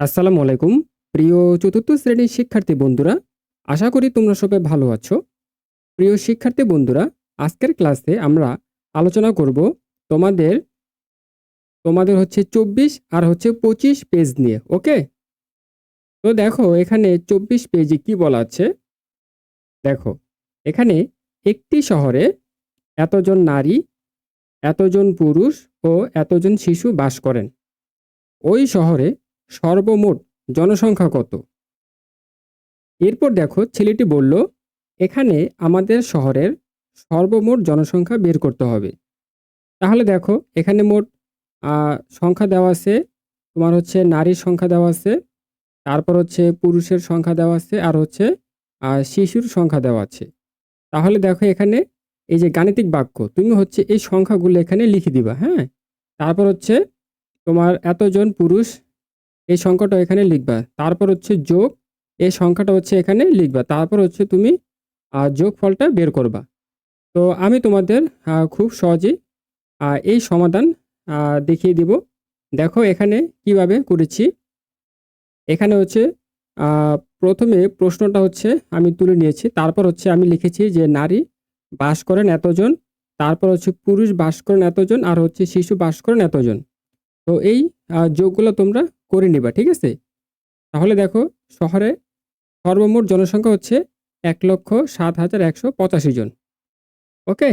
আসসালামু আলাইকুম। প্রিয় চতুর্থ শ্রেণির শিক্ষার্থী বন্ধুরা, আশা করি তোমরা সবাই ভালো আছো। প্রিয় শিক্ষার্থী বন্ধুরা, আজকের ক্লাসে আমরা আলোচনা করব তোমাদের তোমাদের হচ্ছে চব্বিশ আর হচ্ছে পঁচিশ পেজ নিয়ে, ওকে? তো দেখো, এখানে চব্বিশ পেজে কি বলা আছে? দেখো, এখানে একটি শহরে এতজন নারী, এতজন পুরুষ ও এতজন শিশু বাস করেন। ওই শহরে সর্বমোট জনসংখ্যা কত? এরপর দেখো ছেলেটি বলল, এখানে আমাদের শহরের সর্বমোট জনসংখ্যা বের করতে হবে। তাহলে দেখো এখানে মোট সংখ্যা দেওয়া আছে, তোমার হচ্ছে নারীর সংখ্যা দেওয়া আছে, তারপর হচ্ছে পুরুষের সংখ্যা দেওয়া আছে, আর হচ্ছে শিশুর সংখ্যা দেওয়া আছে। তাহলে দেখো এখানে এই যে গাণিতিক বাক্য, তুমি হচ্ছে এই সংখ্যাগুলো এখানে লিখে দিবা হ্যাঁ? তারপর হচ্ছে তোমার এতজন পুরুষ এই সংখ্যাটা এখানে লিখবা। তারপর হচ্ছে যোগ, এই সংখ্যাটা হচ্ছে এখানে লিখবা। তারপর হচ্ছে তুমি যোগ ফলটা বের করবা। তো আমি তোমাদের খুব সহজেই এই সমাধান দেখিয়ে দিব। দেখো এখানে কীভাবে করেছি। এখানে হচ্ছে প্রথমে প্রশ্নটা হচ্ছে, আমি তুলে নিয়েছি। তারপর হচ্ছে আমি লিখেছি যে নারী বাস করেন এতজন, তারপর হচ্ছে পুরুষ বাস করেন এতজন, আর হচ্ছে শিশু বাস করেন এতজন। তো এই যোগগুলো তোমরা করে নিবা, ঠিক আছে? তাহলে দেখো, শহরে সর্বমোট জনসংখ্যা হচ্ছে এক লক্ষ সাত হাজার একশো পঁচাশি জন। ওকে?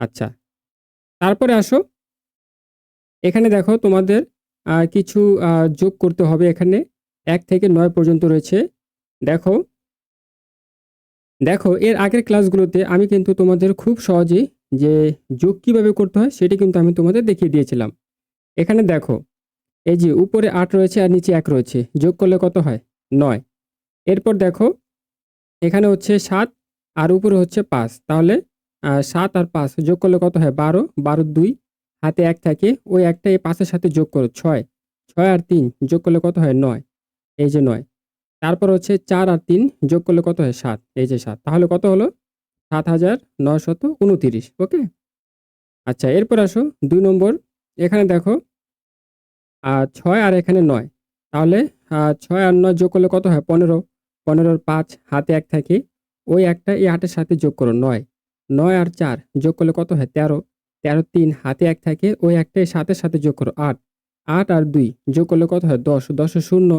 আচ্ছা। তারপরে আসো। এখানে দেখো তোমাদের কিছু যোগ করতে হবে এখানে। এক থেকে নয় পর্যন্ত রয়েছে। দেখো। দেখো, এর আগের ক্লাসগুলোতে আমি কিন্তু তোমাদের খুব সহজেই যে যোগ কীভাবে করতে হয় সেটি কিন্তু আমি তোমাদের দেখিয়ে দিয়েছিলাম। এখানে দেখো এই যে উপরে আট রয়েছে আর নিচে এক রয়েছে, যোগ করলে কত হয়? নয়। এরপর দেখো, এখানে হচ্ছে সাত আর উপরে হচ্ছে পাঁচ। তাহলে সাত আর পাঁচ যোগ করলে কত হয়? বারো। বারো দুই, হাতে এক থাকে, ওই একটা এই পাঁচের সাথে যোগ করো, ছয়। ছয় আর তিন যোগ করলে কত হয়? নয়। এই যে নয়। তারপর হচ্ছে চার আর তিন যোগ করলে কত হয়? সাত। এই যে সাত। তাহলে কত হলো? সাত হাজার নয়শত উনতিরিশ। ওকে? আচ্ছা এরপর আসো দুই নম্বর। এখানে দেখো আর ছয় আর এখানে নয়। তাহলে ছয় আর নয় যোগ করলে কত হয়? পনেরো। পনেরোর পাঁচ, হাতে এক থাকে। ওই একটা এই আটের সাথে যোগ করো, নয়। নয় আর চার যোগ করলে কত হয়? তেরো। তেরো তিন, হাতে এক থাকে। ওই একটা এই সাতের সাথে যোগ করো, আট। আট আর দুই যোগ করলে কত হয়? দশ। দশ শূন্য,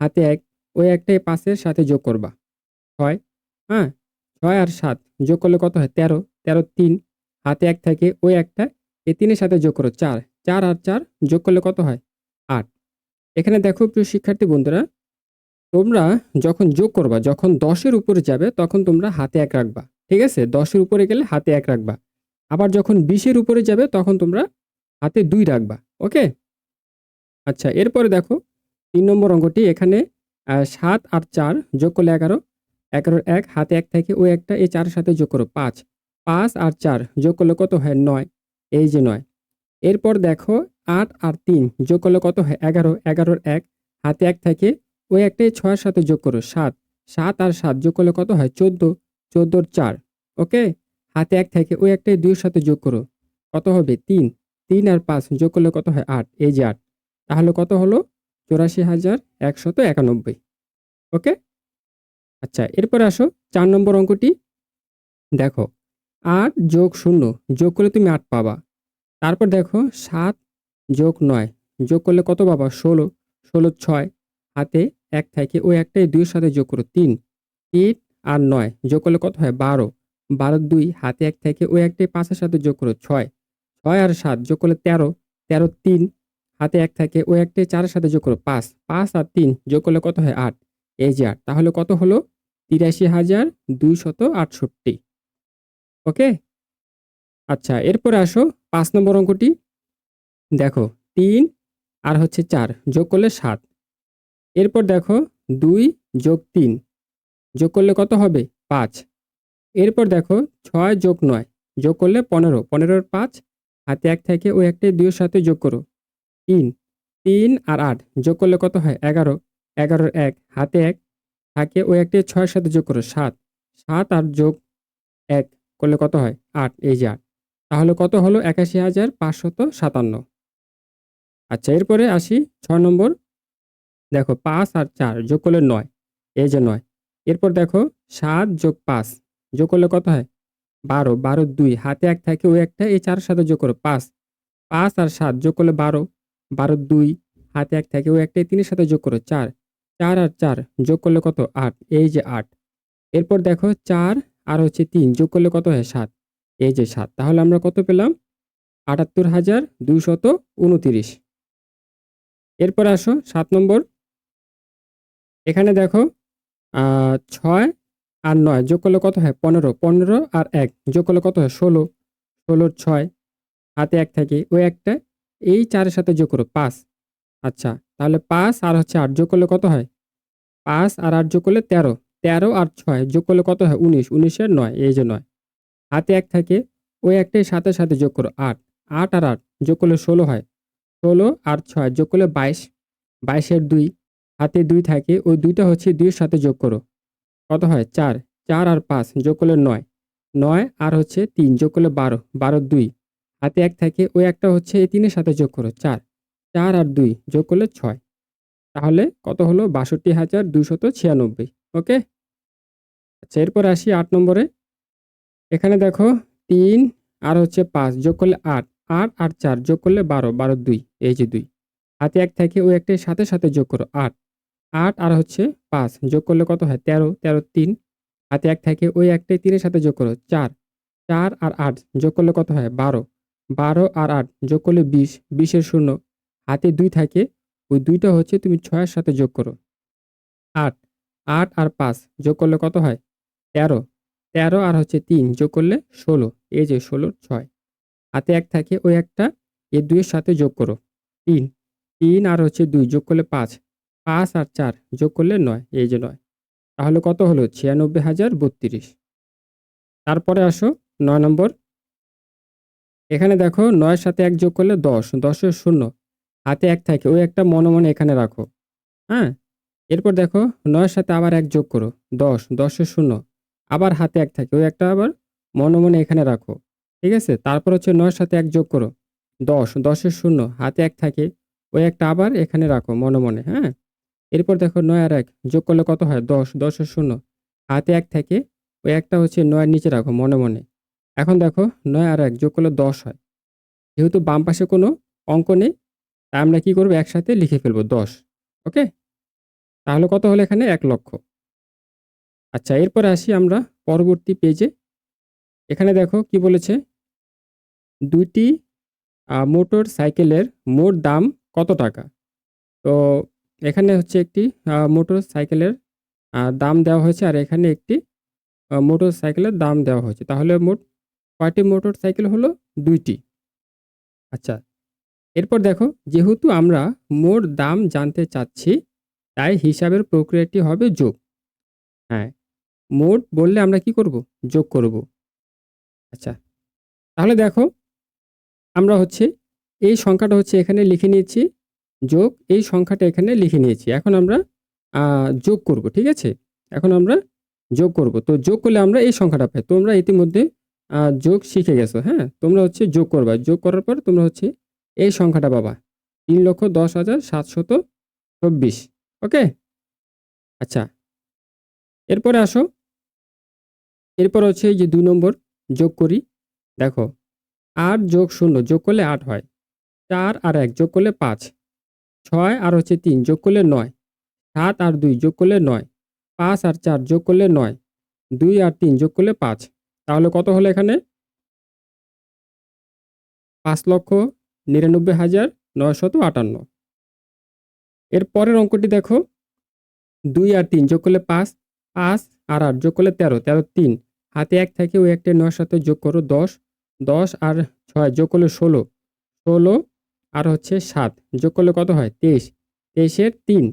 হাতে এক। ওই একটা এই পাঁচের সাথে যোগ করবা। ছয় হ্যাঁ? ছয় আর সাত যোগ করলে কত হয়? তেরো। তেরো তিন, হাতে এক থাকে। ওই একটা এই তিনের সাথে যোগ করো, চার। চার আর চার যোগ করলে কত হয়? এখানে দেখো প্রিয় শিক্ষার্থী বন্ধুরা, তোমরা যখন যোগ করবা, যখন দশের উপরে যাবে, তখন তোমরা হাতে এক রাখবা, ঠিক আছে? দশের উপরে গেলে হাতে এক রাখবা। আবার যখন বিশের উপরে যাবে, তখন তোমরা হাতে দুই রাখবা, ওকে? আচ্ছা এরপরে দেখো, তিন নম্বর অঙ্কটি এখানে সাত আর চার যোগ করলে এগারো, এগারোর এক, হাতে এক থেকে ওই একটা, এই চারের সাথে যোগ করো, পাঁচ। পাঁচ আর চার যোগ করলে কত হয়? নয়, এই যে নয়। এরপর দেখো আট আর তিন যোগ করলে কত হয়? এগারো। এগারোর এক, হাতে এক থাকে। ওই একটাই ছয়ের সাথে যোগ করো, সাত। সাত আর সাত যোগ করলে কত হয়? চোদ্দ। চোদ্দোর চার। ওকে? হাতে এক থাকে, ওই একটাই দুইয়ের সাথে যোগ করো। কত হবে? তিন। তিন আর পাঁচ যোগ করলে কত হয়? আট। এই যে আট। তাহলে কত হলো? চৌরাশি হাজার একশত একানব্বই। ওকে? আচ্ছা এরপরে আসো চার নম্বর অঙ্কটি। দেখো, আট যোগ শূন্য যোগ করলে তুমি আট পাবা। তারপর দেখো, সাত যোগ নয়। যোগ করলে কত পাবা? ষোলো। ষোলো ছয়। হাতে এক থাকে। ওই একটাই দুইয়ের সাথে যোগ করো। তিন। তিন আর নয়। যোগ করলে কত হয়? বারো। বারো দুই। হাতে এক থেকে। ওই একটাই পাঁচের সাথে যোগ করো। ছয়। ছয় আর সাত। যোগ করলে তেরো। তেরো তিন। হাতে এক থাকে। ওই একটাই চারের সাথে যোগ করো। পাঁচ। পাঁচ আর তিন। যোগ করলে কত হয়? আট। এই যে আট। তাহলে কত হলো? তিরাশি হাজার দুইশত আটষট্টি। ওকে? আচ্ছা এরপরে আসো পাঁচ নম্বর অঙ্কটি। দেখো, তিন আর হচ্ছে চার, যোগ করলে সাত। এরপর দেখো, দুই যোগ তিন, যোগ করলে কত হবে? পাঁচ। এরপর দেখো, ছয় যোগ নয়, যোগ করলে পনেরো পনেরোর পাঁচ হাতে এক থেকে ওই একটাই দুইয়ের সাথে যোগ করো। তিন তিন আর আট, যোগ করলে কত হয়? এগারো, এগারোর এক, হাতে এক থাকে ওই একটাই ছয়ের সাথে যোগ করো, সাত। সাত আর যোগ এক করলে কত হয়? আট, এই যে আট। তাহলে কত হলো? একাশি হাজার পাঁচশত সাতান্ন। আচ্ছা এরপরে আসি ছয় নম্বর। দেখো, পাঁচ আর চার যোগ করলে নয়, এই যে নয়। এরপর দেখো, সাত যোগ পাঁচ, যোগ করলে কত হয়? বারো বারো দুই, হাতে এক থাকে, ওই একটা, এই চার সাথে যোগ করো, পাঁচ। পাঁচ আর সাত যোগ করলে বারো বারো দুই, হাতে এক থাকে, ওই একটা তিনের সাথে যোগ করো, চার। চার আর চার যোগ করলে কত? আট, এই যে আট। এরপর দেখো, চার আর হচ্ছে তিন, যোগ করলে কত হয়? সাত, এই যে সাত। তাহলে আমরা কত পেলাম? আটাত্তর হাজার দুইশত উনতিরিশ। এরপর আসো সাত নম্বর। এখানে দেখো ছয় আর নয় যোগ করলে কত হয়? পনেরো। পনেরো আর এক যোগ করলে কত হয়? ষোলো। ষোলোর ছয় হাতে এক থাকে। ওই একটা এই চারের সাথে যোগ করো, পাঁচ। আচ্ছা তাহলে পাঁচ আর হচ্ছে আট যোগ করলে কত হয়? পাঁচ আর আট যোগ করলে তেরো। তেরো আর ছয় যোগ করলে কত হয়? উনিশ। উনিশের নয়, এই যে নয়। হাতে এক থাকে। ওই একটাই সাথে সাথে যোগ করো, আট। আট আর আট যোগ করলে ষোলো হয়। ষোলো আর ছয় যোগ করলে বাইশ, বাইশের দুই, হাতে দুই থাকে, ওই দুইটা হচ্ছে দুইয়ের সাথে যোগ করো। কত হয়? চার চার আর পাঁচ যোগ করলে নয় নয় আর হচ্ছে তিন যোগ করলে বারো বারো দুই, হাতে এক থাকে, ওই একটা হচ্ছে এই তিনের সাথে যোগ করো, চার চার আর দুই যোগ করলে ছয়, তাহলে কত হলো? বাষট্টি হাজার দুশত ছিয়ানব্বই, ওকে? আচ্ছা এরপর আসি আট নম্বরে, এখানে দেখো তিন আর হচ্ছে পাঁচ যোগ করলে আট আট আর চার যোগ করলে বারো বারো দুই, এই যে দুই। হাতে এক থাকে, ওই একটাই সাথে সাথে যোগ করো, আট। আট আর হচ্ছে পাঁচ, যোগ করলে কত হয়? তেরো তেরো তিন। হাতে এক থাকে, ওই একটাই তিনের সাথে যোগ করো, চার। চার আর আট যোগ করলে কত হয়? বারো। বারো আর আট যোগ করলে বিশ, বিশের শূন্য। হাতে দুই থাকে, ওই দুইটা হচ্ছে তুমি ছয়ের সাথে যোগ করো। আট। আট আর পাঁচ যোগ করলে কত হয়? তেরো। তেরো আর হচ্ছে তিন যোগ করলে ষোলো। এই যে ষোলোর ছয়। হাতে এক থাকে, ওই একটা, এ দুইয়ের সাথে যোগ করো। তিন। তিন আর হচ্ছে দুই, যোগ করলে পাঁচ। পাঁচ আর চার, যোগ করলে নয়, এই যে নয়। তাহলে কত হলো? ছিয়ানব্বই হাজার বত্রিশ। তারপরে আসো নয় নম্বর। এখানে দেখো নয়ের সাথে এক যোগ করলে দশ দশের শূন্য। হাতে এক থাকে, ওই একটা মনে মনে এখানে রাখো। হ্যাঁ? এরপর দেখো নয়ের সাথে আবার এক যোগ করো, দশ দশের শূন্য। আবার হাতে এক থাকে, ওই একটা আবার মনে মনে এখানে রাখো। ঠিক আছে? তারপর হচ্ছে নয়ের সাথে এক যোগ করো। দশ, দশের শূন্য, হাতে এক থাকে, ওই একটা আবার এখানে রাখো মনে মনে হ্যাঁ? এরপর দেখো নয় আর এক, যোগ করলে কত হয়? দশ, দশের শূন্য, হাতে এক থাকে, ওই একটা হচ্ছে নয়ের নিচে রাখো মনে মনে। এখন দেখো নয় আর এক যোগ করলে দশ হয়। যেহেতু বাম পাশে কোনো অঙ্ক নেই, তাই আমরা কী করব? একসাথে লিখে ফেলব দশ, ওকে? তাহলে কত হলো এখানে? এক লক্ষ। আচ্ছা এরপরে আসি আমরা পরবর্তী পেজে এখানে দেখো কি বলেছে? দুইটি মোটর সাইকেলের মোট দাম কত টাকা? তো এখানে হচ্ছে একটি মোটর সাইকেলের দাম দেওয়া হয়েছে আর এখানে একটি মোটর সাইকেলের দাম দেওয়া হয়েছে। তাহলে মোট কয়টি মোটর সাইকেল হলো? দুইটি। আচ্ছা এরপর দেখো, যেহেতু আমরা মোট দাম জানতে চাচ্ছি, তাই হিসাবের প্রক্রিয়াটি হবে যোগ। হ্যাঁ মোট বললে আমরা কি করব? যোগ করব। আচ্ছা তাহলে দেখো আমরা হচ্ছে এই সংখ্যাটা হচ্ছে এখানে লিখে নিয়েছি, যোগ এই সংখ্যাটা এখানে লিখে নিয়েছি। এখন আমরা যোগ করব, ঠিক আছে? এখন আমরা যোগ করব। তো যোগ করলে আমরা এই সংখ্যাটা পাই। তোমরা ইতিমধ্যে যোগ শিখে গেছো হ্যাঁ? তোমরা হচ্ছে যোগ করবা। যোগ করার পর তোমরা হচ্ছে এই সংখ্যাটা পাবা। তিন লক্ষ দশ হাজার সাতশত চব্বিশ। ওকে? আচ্ছা। এরপরে আসো। এরপর হচ্ছে এই যে দুই নম্বর যোগ করি। দেখো আট যোগ শূন্য যোগ করলে আট হয়। চার আর এক যোগ করলে পাঁচ। ছয় আর হচ্ছে তিন যোগ করলে নয়। সাত আর দুই যোগ করলে নয়। পাঁচ আর চার যোগ করলে নয়। দুই আর তিন যোগ করলে পাঁচ। তাহলে কত হলো এখানে? পাঁচ লক্ষ নিরানব্বই হাজার নয়শত আটান্ন। এর পরের অঙ্কটি দেখো। দুই আর তিন যোগ করলে পাঁচ। পাঁচ আর আট যোগ করলে তেরো। তেরো তিন। হাতে এক থাকে, ওই একটা নয়ের সাথে যোগ করো দশ। দশ আর ছয় যোগ করলে ষোলো। ষোলো আর হচ্ছে সাত। যোগ করলে কত হয়? তেইশ। তেইশের তিন।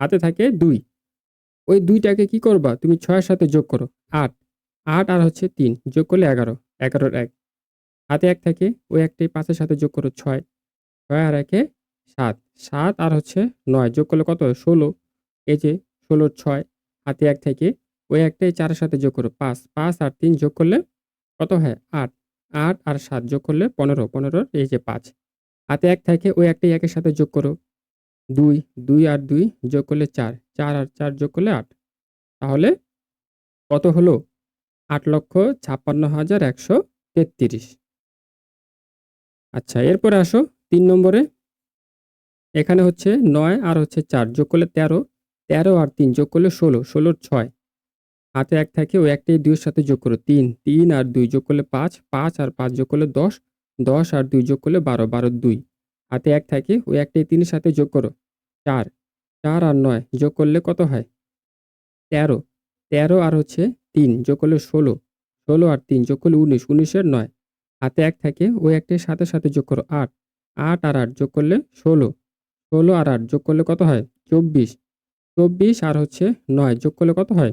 হাতে থাকে দুই। ওই দুইটাকে কি করবা? তুমি ছয়ের সাথে যোগ করো। আট। আট আর হচ্ছে তিন। যোগ করলে এগারো। এগারোর এক। হাতে এক থাকে। ওই একটাই পাঁচের সাথে যোগ করো ছয়। ছয় আর একে সাত। সাত আর হচ্ছে নয়। যোগ করলে কত? ষোলো। এই যে ষোলোর ছয়। হাতে এক থেকে। ওই একটাই চারের সাথে যোগ করো। পাঁচ। পাঁচ আর তিন যোগ করলে কত হয়? আট। আট আর সাত যোগ করলে পনেরো, পনেরোর এই যে পাঁচ। হাতে এক থাকে, ওই একটাই একের সাথে যোগ করো। দুই দুই আর দুই যোগ করলে চার চার আর চার যোগ করলে আট। তাহলে কত হলো? আট লক্ষ ছাপ্পান্ন হাজার একশো তেত্রিশ। আচ্ছা এরপরে আসো তিন নম্বরে। এখানে হচ্ছে নয় আর হচ্ছে চার যোগ করলে তেরো। তেরো আর তিন যোগ করলে ষোলো, ষোলোর ছয়। হাতে এক থাকে ওই একটাই দুইয়ের সাথে যোগ করো তিন। তিন আর দুই যোগ করলে পাঁচ পাঁচ আর পাঁচ যোগ করলে দশ দশ আর দুই যোগ করলে বারো বারো দুই। হাতে এক থাকে ওই একটাই তিনের সাথে যোগ করো চার। চার আর নয় যোগ করলে কত হয়? তেরো। তেরো আর হচ্ছে তিন যোগ করলে ষোলো। ষোলো আর তিন যোগ করলে উনিশ, উনিশের নয়। হাতে এক থাকে ওই একটাই সাথে সাথে যোগ করো আট। আট আর আট যোগ করলে ষোলো। ষোলো আর আট যোগ করলে কত হয়? চব্বিশ। চব্বিশ আর হচ্ছে নয় যোগ করলে কত হয়?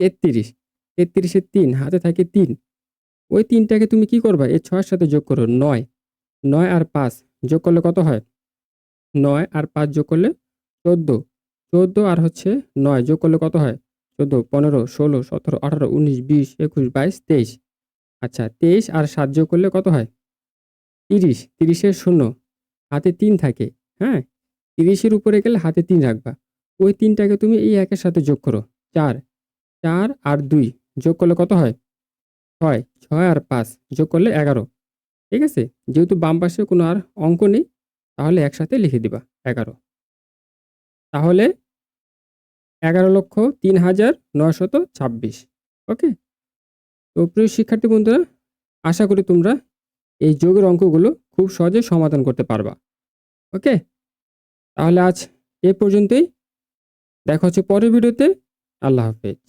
তেত্রিশ তেত্রিশের তিন, হাতে থাকে তিন। ওই তিনটাকে তুমি কি করবা? এই ছয়ের সাথে যোগ করো, নয়। নয় আর পাঁচ যোগ করলে কত হয়? নয় আর পাঁচ যোগ করলে চোদ্দ। চোদ্দ আর হচ্ছে নয় যোগ করলে কত হয়? চোদ্দ, পনেরো, ষোলো, সতেরো, আঠারো, উনিশ, বিশ, একুশ, বাইশ, তেইশ। আচ্ছা তেইশ আর সাত যোগ করলে কত হয়? তিরিশ। তিরিশের শূন্য। হাতে তিন থাকে হ্যাঁ? তিরিশের উপরে গেলে হাতে তিন রাখবা। ওই তিনটাকে তুমি এই একের সাথে যোগ করো, চার। চার আর দুই যোগ করলে কত হয়? ছয়। ছয় আর পাঁচ যোগ করলে এগারো। ঠিক আছে? যেহেতু বাম পাশে কোনো আর অঙ্ক নেই, তাহলে একসাথে লিখে দিবা, এগারো। তাহলে এগারো লক্ষ তিন হাজার নয়শত ছাব্বিশ। ওকে? তো প্রিয় শিক্ষার্থী বন্ধুরা, আশা করি তোমরা এই যোগের অঙ্কগুলো খুব সহজে সমাধান করতে পারবা। ওকে? তাহলে আজ এ পর্যন্তই। দেখা হচ্ছে পরের ভিডিওতে। আল্লাহ হাফেজ।